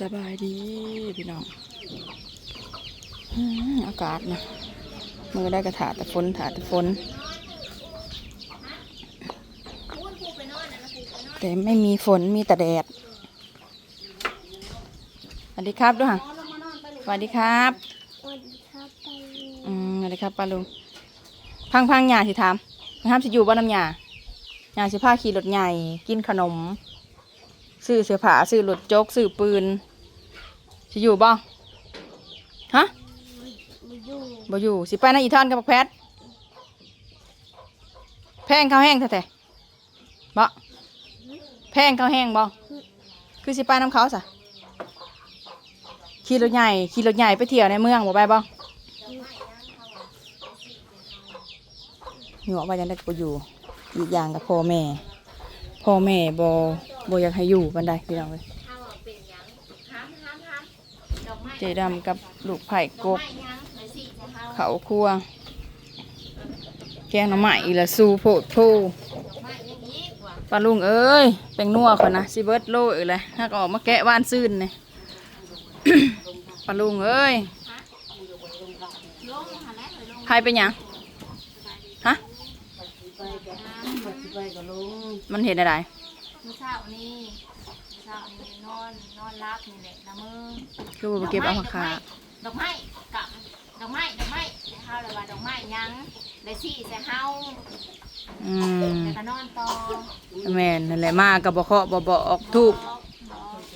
สบายดีพี่น้องอืมอากาศนะมือได้กระถาแต่ฝนถาแต่ฝน แต่ไม่มีฝนมีแต่แดดสวัสดีครับด้วยค่ะสวัสดีครับสวัสดีครับไปอืมสวัสดีครับป้าลุงพังพังหยาสิถามนะครับสิอยู่บ้านน้ำหยาหยาสิผ้าขี่รถใหญ่กินขนม ซื้อเสื้อผ้าซื้อรถโจ๊กซื้อปืนสิอยู่บ่ฮะมาอยู่บ่อยู่สิไปนะอีทอนกับบักแพทแพงข้าวแห้งแท้ๆบ่แพงข้าวแห้งบ่คือสิไปน้ำเขาซะขี่รถใหญ่ขี่รถใหญ่ไปเที่ยวในเมืองบ่ไปบ่อยู่ว่าจะได้บ่อยู่อีกอย่างกับพ่อแม่พ่อแม่บ่บ่อยากให้อยู่บันไดพี่น้องเอ้ยเจดำกับลูกไผ่กบ เขาครัวแกงหน่อไม้อีละสูโพดโพปลาลุงเอ้ยเป็นนัวคนนะสิเบิร์ดโลอีกเลยถ้าก็ออกมาแกะว่านซื่นเนี่ยปลาลุงเอ้ยใครเป็นยังฮะมันเห็นอะไร มื่อเช้านี้เมื่อเช้านี้นอนนอนรับนี่แหละละมือคือว่าเก็บเอาผักขาดอกไม้กับดอกไม้ดอกไม้ใส่เฮาเลยว่าดอกไม้ยังเลยสี่ใส่เฮาอืมแล้วก็นอนต่อแม่นนั่นแหละมากับบ่เคาะบ่บอกทูบ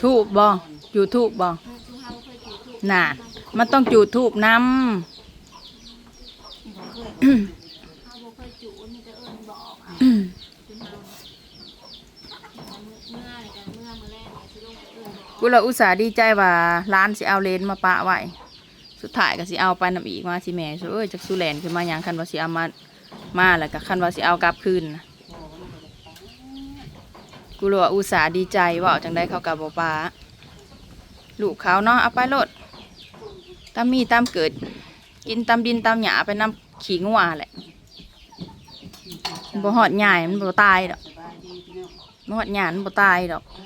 ทูบบ่จูดทูบบ่คือเฮาเคยจุดทูบน่ะ มันต้องจูดทูบน้ำเฮาบ่เคยจุดมีแต่เอิ้นบอก เมื่อเลยกันเมื่อมื้อแรกเนี่ยสิลงไปเอิ้นบอกกูเราอุตส่าห์ดีใจว่าร้านสิเอาเลนมาปะไว้ สุดท้ายก็สิเอาไปนำอีกมาสิแม่สุเอ้ยจากสุแลนขึ้นมาหยังคันว่าสิเอามามาแล้วก็คันว่าสิเอากลับคืนนะกูรู้ว่าอุตส่าห์ดีใจว่าเอาจังได้เข้ากับบ่ปาลูกเขาเนาะเอาไปโลดตามมีตามเกิด กินตามดินตามหญ้าไปน้ำขี้งัวแหละมันบ่หอดใหญ่มันบ่ตายดอก บ่หอดหยามันบ่ตายดอก เอ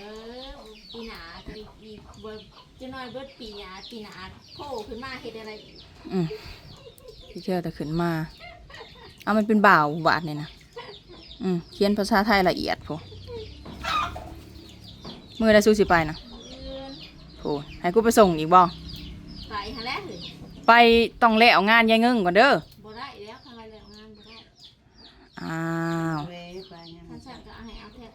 อปีหน้าจะมีบ่จะน้อยเบิดปีหน้าปีหน้าโผล่ขึ้นมาเฮ็ดอะไรอีกอืมพี่เชื่อแต่ขึ้นมา เอามันเป็นบ่าวบาทเนี่ยนะอืมเขียนภาษาไทยละเอียดโพมือได้สู้สิไปนะเดือนโพให้กูไปส่งอีกบ่ไปหาแล้วเลยไปต้องแล้วงานยายเงิงก่อนเด้อบ่ได้แล้วทำไมแล้วงานบ่ได้อ้าว ท่านสั่งก็เอาให้เอาแทบ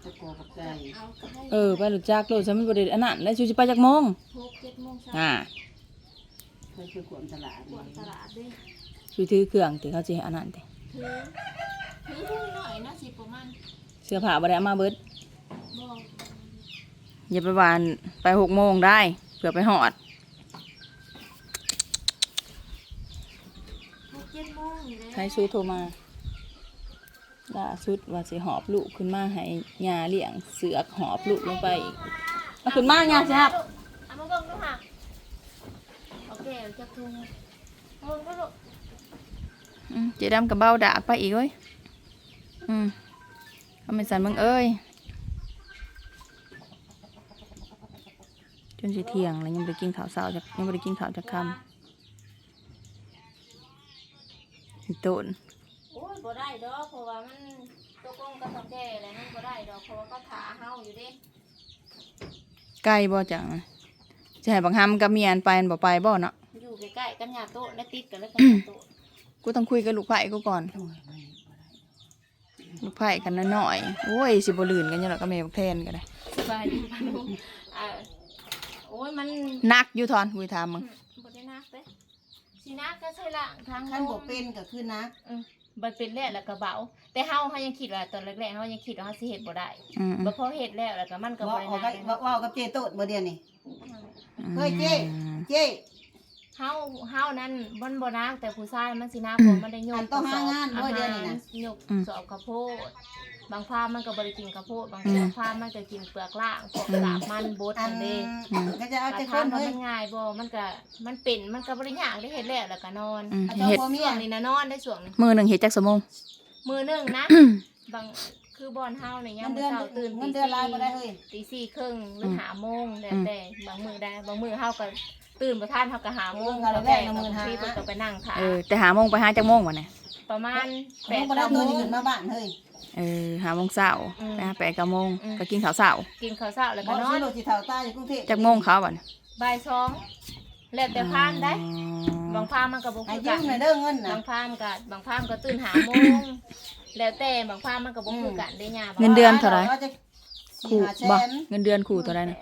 ไปชมอืมเอาก็ได้เออไปหลุดจากโลดฉันมันบ่ได้อันนั้นแล้วสู้สิไปจากโมงหกเจ็ดโมงเช้าอ่าปวดตลาดเด้สู้ถือเครื่องติเขาสิให้อันนั้นติถือถือพูดหน่อยนะสิประมาณเสื้อผ้าบ่ได้เอามาเบิดบอกอย่าไปวานไปหกโมงได้เผื่อไปหอดหกเจ็ดโมงนี่เลยใครสู้โทรมา ล่าสุดว่าสิหอบลูกขึ้นมาให้ยาเลี้ยงเสือกหอบลูกลงไปอีกเอาขึ้นมายาสิครับเอามาเบิ่งดูค่ะโอเคเอาจะทุ่งเอาเบิ่งดูลูกอืมเจดำกับเบาดากไปอีกเว้ยอืมเขาไม่ใส่มึงเอ้ยจนสิเที่ยงแล้วยังบ่ไปกินข้าวเช้าจากยังไม่ได้กินข้าวจากคำอีโตนโอ้ย บ่ได้ดอกเพราะว่ามันตกลงกับตะแก่แล้วมันบ่ได้ดอกเพราะว่าเขาถาเฮาอยู่เด้ไก่บ่จังนะจะให้บังฮัมกับเมียนไปอันบ่ไปบ่เนาะอยู่ใกล้ๆกันหยาโต๊ะและติดกันแล้วกันหยาโต๊ะกูต้องคุยกับลูกไผ่กูก่อน ลูกไผ่กันน้อยๆโอ้ยสิบ่ลื่นกันยังหรอกก็แม่บักแทนก็ได้สบายดีปะลุงอ่าโอ้ยมันนักอยู่ทอนคุยถามมึงบ่ได้นักเด้สินักก็ใช่ละทางขั้นบกเป็นก็คือนักอื มมันเป็นแล้วแล้วก็เบา แต่เฮาเฮายังคิดว่าตอนแรกๆเฮายังคิดว่าเฮาสิเฮ็ดบ่ได้อืมบ่พอเฮ็ดแล้วแล้วก็มันก็บ่ว่าได้เอานักับกว่าว่ากับเจโตดบ่เดียวนี่อืมเฮ้ยเจ๊ เจ๊เฮาเฮานั้นมันบ่นักแต่ผู้ชายมันสินักเพราะมันได้ยอักนต้องหางานอาด้วยหเดียวนี่ารนะ ยกสอบข้าวโพด บางพามันก็บ่ได้กินข้าวโพดบางพามันก็กินเปลือกล่างพวกกาบมันบดอัอันนเด้ก็จะเอาเอาใจแต่คคนนว่าเฮ้ยมันง่ายบ่มันก็มันเป็นมันก็บ่ได้ยากได้เฮ็ดแล้วแล้วก็นอนอืมเอาเฮ็ดตัวเมีช่ยวงนี้นะนอนได้ช่วงนี้มือหนึ่งเฮ็ดจักสมงมือหนึงนะ บางคือบอลเฮาเนี่ยเงิยามนเดืมื้ออนเช้าตื่นเงิตีนเดือนรายบ่ได้สี่เฮ้ยตีสี่ครึ่งหรือหาโมงแต่แต่บางมือได้บางมือเฮาก็ตื่นบ่ทันเฮาก็หาโมงแล้วแต่บางทีเพิ่นก็ไปนั่งถ่าเออแต่หาโมงไปหาจักโมงวะเนี่ยประมาณแปด8บ่ได้โมตัวงนี้ขึ้นมาบ้านเฮ้ย เออหาโมงเช้าอืมไปหาแปดเก้าโมงอืม ก็กินข้าวเช้ากินข้าวเช้าแล้วบ่ก็นอซื้นอรถสิเฒ่าตายอยู่กรุงเทพจักโมงเขาวะเนี่ยบ่ายสองแล้วแต่พานได้ บางพานมันก็บ่ให้คือยืกัมนหน่อยเด้อเงินน่ะ บางพานก็บางพานก็ตื่นหาโมงแล้วแต่บางพานมันก็บ่คือกันได้ยาเงินเดือนเท่าไหร่ว่าจะขู่สี่ห้าแสบ่นเงินเดือนขู่ตัวใดนะ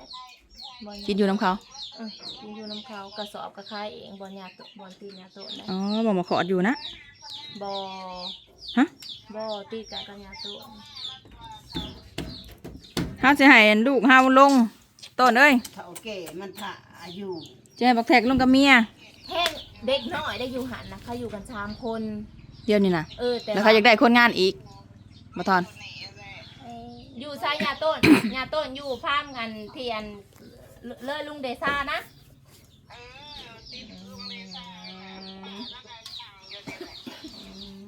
บ่กินอยู่น้ำเขาเออกินอยู่น้ำเขากระสอบกระคายเองบ่ยาโตบ่ตียาโตนะอ๋อบอกมาขอดอยู่นะ บ่ฮะบ่ตีกันกับยาโตเฮาสิให้ลูกเฮาลงต้นเอ้ยเฒ่าแก่มันถ่าอยู่จะให้บักแท็กลงกับเมีย แท่งเด็กน้อยได้อยู่หันนะเขาอยู่กันสามคน เดี๋ยวนี้นะเออแต่แล้วเขาอยากได้คนงานอีกมาทอน อยู่ซายยาต้นยาต้นอยู่พามกันเทียนเลอลุงเดซ่านะ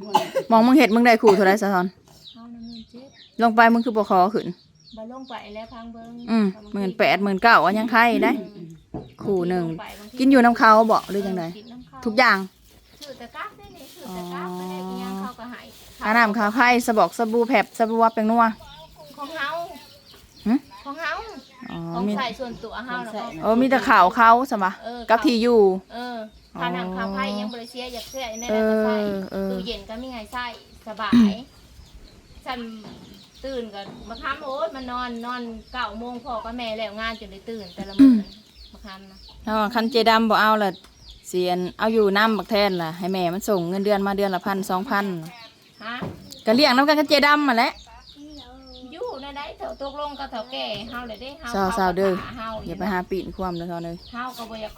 มมองมึงเห็ดมึงได้ขู่เท่าไรสะทอนเอาน้ำเงินเจ็ดลงไปมึงคือบ่ขอขึ้นบาลงไปแล้วพังเบิ้งอืมหมื่นแปดหมื่นเก้าอันยังไข่ได้ ขู่หนึ่งลไปบางทีกินอยู่น้ำเขาบอกหรือจังไดกินน้ำเขาทุกอย่าง ถือแต่กั๊กได้นี่ถือแต่กั๊กไม่ได้กินยังเขาก็ใหายข้าวน้ำข้าวไข่สบอกสบู่แผบสบู่วับเป็นนัว ของเฮาหึ ของเฮาอ๋อของมีใส่ส่วนตัวเฮาแล้วก็โอ้มีแต่ข่าวเขาสมะเออ กับที่อยู่ เออ ข้าวหนังข้าวไผ่ยังบริเซียอยากเสียในเอนั้นก็ใส่อเออตู้เย็นก็มีไงใส่สบายฉันตื่นกันมาค้ำโอ๊ยมันนอนนอนเก้าโมงพอก็แม่แล้วงานจนได้ตื่นแต่ละมื้อมาค้ำนะถ้าว่าคันเจดำบ่เอาละเสียนเอาอยู่น้ำบักแทนล่ะให้แม่มันส่งเงินเดือนมาเดือนละพันสองพันฮะก็เลี้ยงน้ำกันกับเจดำมาแหล้วอยู่ในได้แถวตกลงกับแถวแก่เฮาเลยได้เฮาสาวสาวเด้อเฮาอย่าไปหาปีนความเลยทอนเลยเฮาก็บ่อยาก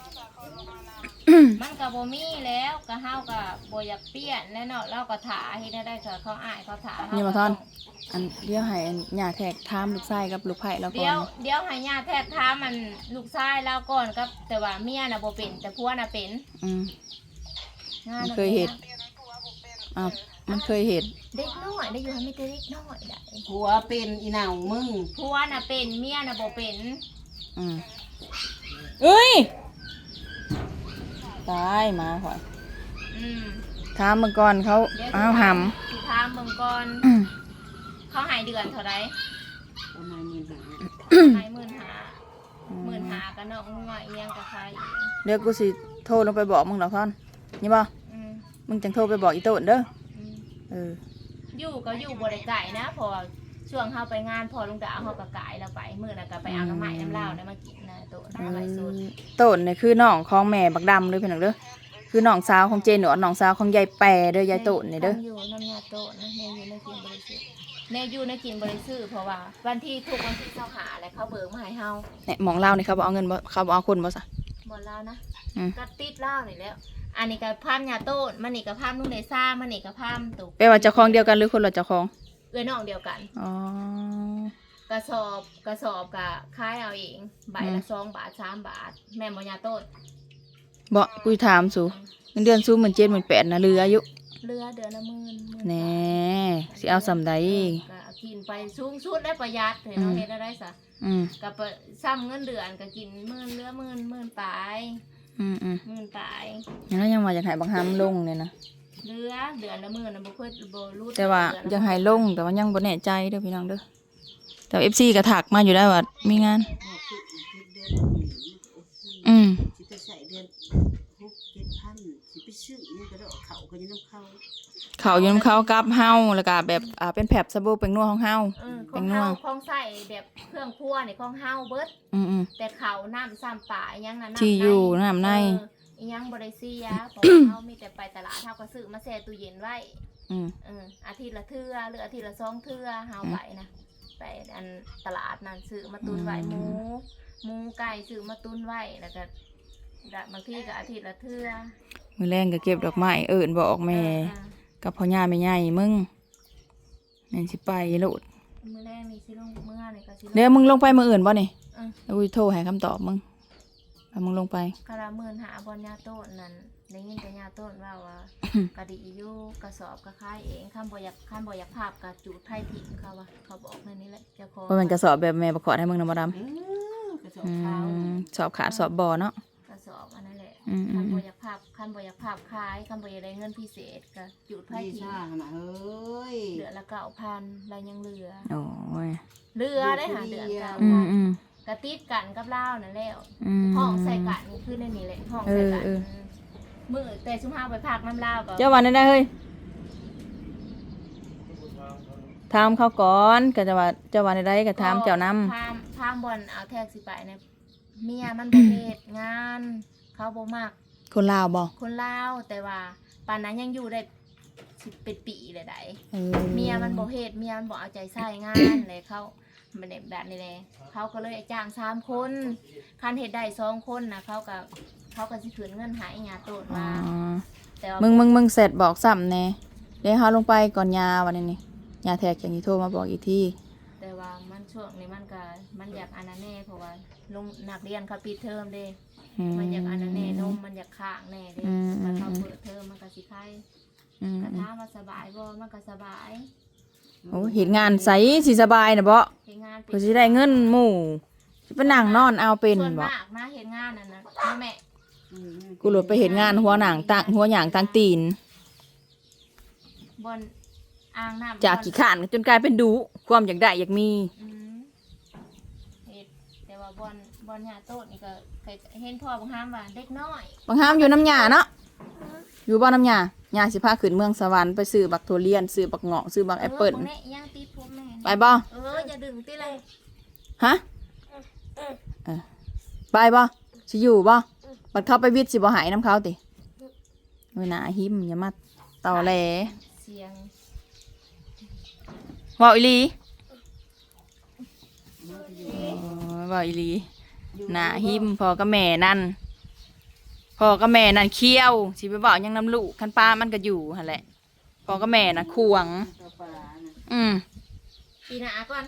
มันก็บ่มีแล้วก็เฮาก็บ่อยากเปลี่ยนแล้วเนาะเราก็ถาเฮ็ดให้ได้ก็เขาอายเขาถาเฮานี่ก็มาทอนต้องอันเดี๋ยวให้อันหย่าแทกทามลูกไส้กับลูกไผ่แล้วก่เดี๋อยวนเดี๋ยวให้ญาติแทกท้ามันลูกชายแล้วก่อนกับแต่ว่าเมียน่ะบ่เป็นแต่ผัวน่ะเป็นอืม งามันน่ะเคยเห็น อ้าวมันเคยเห็นเด็กน้อยได้อยู่ให้ไม่ได้เด็กน้อยได้ผัวเป็นอีเหน่ามึงผัวน่ะเป็นเมียน่ะบ่เป็นอืมเอ้ย ตายมาข่อยอืมถามเมื่อก่อนเขาเดี๋ยวอ้าวหสิถามเบิ่งก่อนำอืมเขาใหายเดือนเท่าไรประมาณหมื่นห้าให้หมื่นหาหมื่นหากันเนาะงัวเอียงกับใครเดี๋ยวกูสิโทรลงไปบอกมึงหรอกท่อนนี่บ่อืมมึงจังโทรไปบอกอีโต้นเด้ออืมเอออยู่ก็อยู่บ่ได้ไก่นะเพอช่วงเฮาไปงานพอลุงดาวเฮาก็ไก่แล้วไปมื้อน่ะก็ไปเอาน้ำใหม่น้ำเหล้าได้มากินนะ โตะเอน้ำใหม่สุดอโต้นเนี่ยคือน้องของแม่บักดำเลยเพี่น้องเด้อคือน้องสาวของเจนหนวดน้องสาวของยายแปรเด้อยายโต้นเนี่ยเด้ออยู่น้ำยาโตะนะในอยู่ในกินบริสุทธิ์ในอยู่ในกินบริสุทธิ์เพราะว่า วันที่ทุกวันที่เจ้าหาอะไรเขาเบิกมาให้เฮาเนี่ยหมองเล่านี่เขาบอกเอาเงินบ่เขาบอกเอาคนบ่ซะ หมดแล้วนะอืม ก็ติดเหล้านี่แล้ว อันนี้ก็พามยาโต้นมันนี่ก็พามนุ่งเดซ่ามันนี่ก็พามตุกแปลว่าเจ้าของเดียวกันหรือคนละเจ้าของ เอื้อน้องเดียวกัน อ๋อ กระสอบกระสอบกะขายเอาเอง ใบอืละมสองบาทสามบาท แม่นบยาโต้นบ่กูถามสูเงินเดือนสูหมื่นเจ็ดหมื่นแปดนะเหลืออายุเรือเดือนละหมื่นหมื่นแน่สิเอาสำใดก็กินไปสูงสุดได้ประหยัดเห็นน้องอืมเฮ็ดได้ได้ซะอืมกับซ้ำเงินเดือนก็กินหมื่นเหลือหมื่นหมื่นปลายอืมอืมหมื่นปลายแล้วยังว่าอยากให้บักฮามลงเนี่ยนะเหลือเดือนละหมื่นนะบ่เคยบ่รู้แต่ว่าอยากให้ลงแต่ว่ายังบ่แน่ใจเด้อพี่น้องเด้อ แต่เอฟซีก็ถักมาอยู่ได้ว่ามีงานบอกคือเดือนละหมื่นอืมสิไปใส่เดือนหกเจ็ดพันสิไปซื้อนี่ก็ได้เอาเขาก็จะน้ำเข้าเขาอยู่น้ำเขากับเฮาแล้วก็แบบอ่าเป็นแผบสบู่เป็นนัวของเฮา เออขเป็อนงนัวเฮาของใส่แบบเครื่องครัวนี่ของเฮาเบิด อืมอืม แต่เขาน้ำซ้ำป่าอีหยังน่ะน้ำที่อยู่น้ำใน เอออีหยังบ่ได้เสียเพราะว่าเฮามีแต่ไปตลาดเฮาก็ซื้อมาแช่ตู้เย็นไว้ อืม เอออาทิตย์ละเทื่อหรืออาทิตย์ละสองเทื่อเฮาไปนะ ไปอันตลาดนั่นซื้อมาตุนไว้หมูหมูไก่ซื้อมาตุนไว้แล้วก็บางทีก็อาทิตย์ละเทื่อมือแรงก็เก็บดอกไม้เอิ้นบอกแม่เออกับพ่อย่าแม่ใหญ่มึงนี่นสิไปโลดมื้อแรกนี่สิลงมื้อนี่ก็สิลงเดี๋ยวมึงลงไปมืออื่นบ่นี่เออแล้วกูโทรให้คำตอบมึง เอามึงลงไปกระหมื่นหาบอลยาโต้นนั่นได้ยินแต่ยาโต้นว่าว่ากะดีอยู่กระสอบกระคายเองข้ามบ่อยากข้ามบ่อยากภาพกระจูดไพ่ถิ่มเขาว่าเขาบอกในนี้แหละเจ้าของว่ามันกระสอบแบบแม่ประกอบให้มึงนะมาดเออกระสอบำอืขาวมสอบขาดสอบบ่อเนาะกระสอบอันนั้นแหละอืมอืข้ามมบ่อยากภาพข้ามบ่อยากภาพคายข้ามบ่อยากได้เงินพิเศษกระจูดไพ่พี่ถิ่มช่างน่ะเฮ้ยเหลือละเก้าพันเรายังเหลือโอ้ยเหลือได้หาเดือนเก้าอืพัมนอืม กระติดกันกับเล่าวนั่นแล้วอืม ห้องใส่กันขึ้นในนี้แหละห้องใส่กันเออเออ มือแต่ชุมห้าไปพักน้ำเล่าวก็เจ้าวันได้ได้เฮ้ยถามเขาก่อนก็จะว่าเจ้าวันได้ได้ก็ถามเจ้านพามพามบอลเอาแท็กสิไปเนี่ยเมียมันบ่เฮ็ดงาน เขาบ่มักำคนลาวบ่คนลาวแต่ว่าปานนั้นยังอยู่ได้สิเป็นปีเลยได้เออเมียมันบ่เฮ็ดเมียมันบ่เอาใจใส่งานเลยเขา มันได้แบบนี้แหละเขาก็เลยจ้างสามคนคันเฮ็ดได้สองคนนะเขาก็เขาก็สิคืนเงินใหายญาโตดอ๋อมาแต่ว่ามึงมึงมึงเสร็จบอกซ้ำแน่เดี๋ยวเฮาลงไปก่อนยาวันนี้นี่ยาแทกอย่างนี้โทรมาบอกอีกทีแต่ว่ามันช่วงนี้มันก็มันอยากอันนั้นแน่เพราะว่าลงนักเรียนเขาปิดเทอมเด้อืมันอยากอันนั้นแน่นมมันอยากข้างแน่เด้อืมถ้าเขาเปิดเทอมมันก็สิไข้อืมกระทามาสบายบ่มันก็สบาย โอ้เห็นงานใสสิสบายนะบ่เฮ็ดงานเพื่อสิได้เงินหมู่สิไปนั่งนอนเอาเป็นส่วนบ่มากนะเฮ็ดงานนั่นน่ะแม่แม่กูหลุดไปเห็นงานหัวหนังตังหัวหยางตังตีนบอนอ่างน้ำจากขี้ขานจนกลายเป็นดุความอยากได้อยากมีอืมเฮ็ดแต่ว่าบอนบอนหญ้าโตดนี่ก็เคยเห็นพ่อบางห้ามว่าเด็กน้อยบางห้ามอยู่น้ำยาเนาะ อยู่บ้านน้ำยาญาสิพาขึ้นเมืองสวรรค์ไปซื้อบักทุเรียนซื้อบักเงาะซื้อบักแอปเปิ้ลออพวกนี้ยังติดพวกแม่ไปบ่เอออย่าดึงติเลยฮะเออไปบ่สิอยู่บ่บัดเข้าไปวิทย์สิบ่หายน้ำเขาติเวลาหิมอย่ามาต่อแหลเสียงเว่าอีหลีโอ้ยเว่าอีหลีหน้าหิมพ่อกับแม่นั่น พ่อกับแม่นั่นเคี้ยวสิไปบอกหยังน้ำลูกคันป้ามันก็อยู่หั่นแหละพ่อกับแม่น่ะควงตัวปลาน่ะอืมปีหน้าก่อน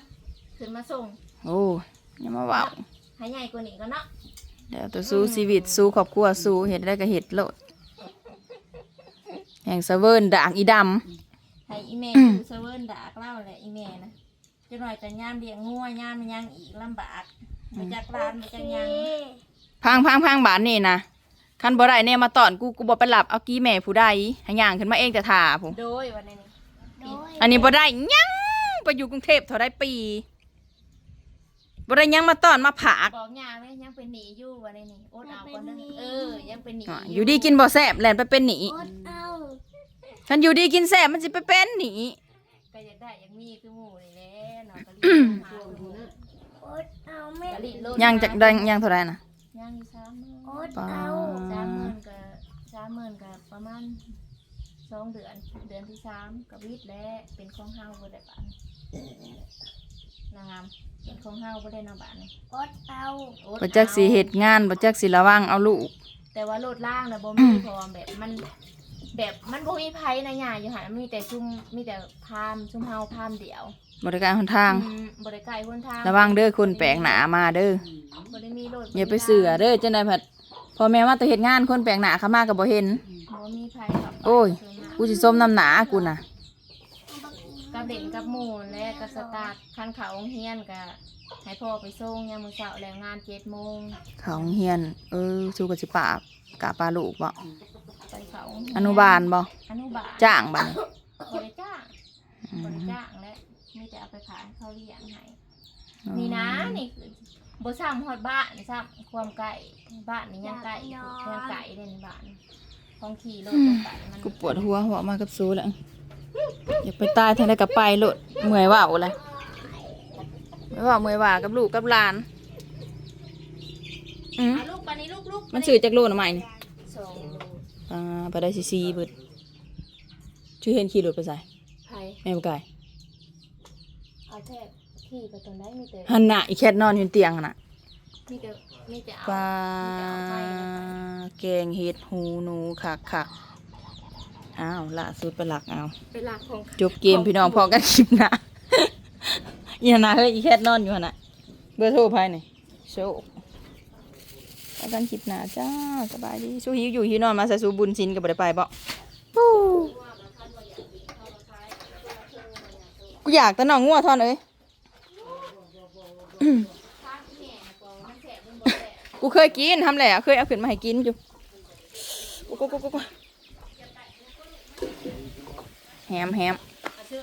ขึ้นมาส่งโอ้ยอย่ามาเว่าให้ใหญ่กว่านี้ก็เนาะเดี๋ยวตัวสู้ชีวิตสู้ครอบครัวสู้เห็ดได้ก็เห็ดโลดแห่งสะเวิร์นด่างอีดให้อีแม่อยู่เซเว่นดากเล่าแหละอีแม่นะจะหน่อยแต่ยามเลี้ยงงัวยามมันยังอีกลำบากมาจากร้านมาจากยังำพังพังพังบานนี่นะ คันบ่ได้เนี่ยมาตอนกูกูบ่ไปหลับเอากี้แม่ผู้ใดใหย่างขึ้นมาเองแต่ถ่าผมโดยวันนี้โดยอันนี้บ่ได้หยังไปอยู่กรุงเทพเท่าได้ปีบ่ได้หยังมาตอนมาผากบอกยาไหมยังเป็นหนีอยู่วันนี้อดเอาคนนึงเออยังเป็นหนีอะอยู่ดีกินบ่แซ่บแล่นไปเป็นหนีอดเอาฉันอยู่ดีกินแซ่บมันสิไปเป็นหนีก็อยากได้อยากมีคือหมู่นี่แหละเนาะก็รีบมาหาหมู่อดเอาแม่ก็รีบโลดยังจากได้ยังเท่าไหร่นะยัง ดปาเอาสามหมื่นกับสามหมื่นกับประมาณสองเดือน เดือนที่สามกับวิทย์และเป็นของเฮาบ่ได้บานนะครับเป็นของเฮาบ่ได้เนาะบานนี่อดเอาอดบ่จักสิเฮ็ดงานบ่จักสิระวังเอาลูก แต่ว่าโลดล่างนะบ่มีเพราะว่าแบบมันแบบมันบ่มีไผนะหยาอยู่หั่นมีแต่ซุ่มมีแต่พามซุ่มเฮาพามเดียวบริการหนทางอืมบ่ได้ไกลคนทาง ระวังเด้อคนแปลกหนามาเด้อบ่ได้มีโลดอย่าไปเสือเด้อจังได๋ผัดพ อแม่มาแต่เฮ็ดงานคนแปลกหนาเข้ามาก็บ่เห็น บ่มีไผครับโอ้ย กูสิส้มน้ำหนากูน่ะกับเด่นกับหมู่และกับสตาร์ทคันเขาโรงเรียนก็ให้พ่อไปส่งยามมื้อเช้าแล้วงาน7:00นเขาโรงเฮียน เออสู้กับสิปากกะปลาลูกบ่ไปเขาโรงเรียอนุบาลบ่อนุบาลจ้างบัดนี้บ่ได้จ้างอืบ่มได้จ้างและมีแต่เอาไปขายให้เขาเลี้ยงให้นี่นะนี่คือ บ่ซ้ำฮอดบ้านซ้ำความไกลบ้านนี่ยังไกลยังไกลเด่นบ้านของขี่รถยังไกลมันกูปวดหัวหัวมากับซูแล้วอยากไปตายทางใดก็ไปโลดเมื่อยว่าวเลยไม่ว่าเมื่อยว่ากับลูกกับหลานอืมอะลูกปานนี้ลูกลูกมันซื้อจากโลน่ะใหม่นี่สองโลอ่าไปได้ซีซีเบิดชื่อเห็นขี่รถไปใส่ไผ่แม่บ่ไก่เอาแทบ ขี่ไปตรงได้มีแต่หันหน้าอีแคทนอนอยู่เตียงหั่นน่ะมีแต่มีแต่เอาปลามีแต่เอาไปนะแกงเห็ดหูหนูคักคักอ้าวล่าสุดไปหลักเอาเป็นหลักของจบเกมพี่น้องพอกันคลิปหนะอีหนนาเฮ้ยอีแคทนอนอยู่หั่นน่ะเบอร์โทรภายในโชว์แล้วกันคลิปหน้าจ้าสบายดีสู้หิวอยู่หิวนอนมาใส่สู้บุญชินกับบ่ได้ไปบ่ฮู้กูอยากแต่น้องงัวทอนเอ้ย กูเคยกินทำแหละ เคยเอาขึ้นมาให้กินอยู่กูกูกูกูแฮมแฮม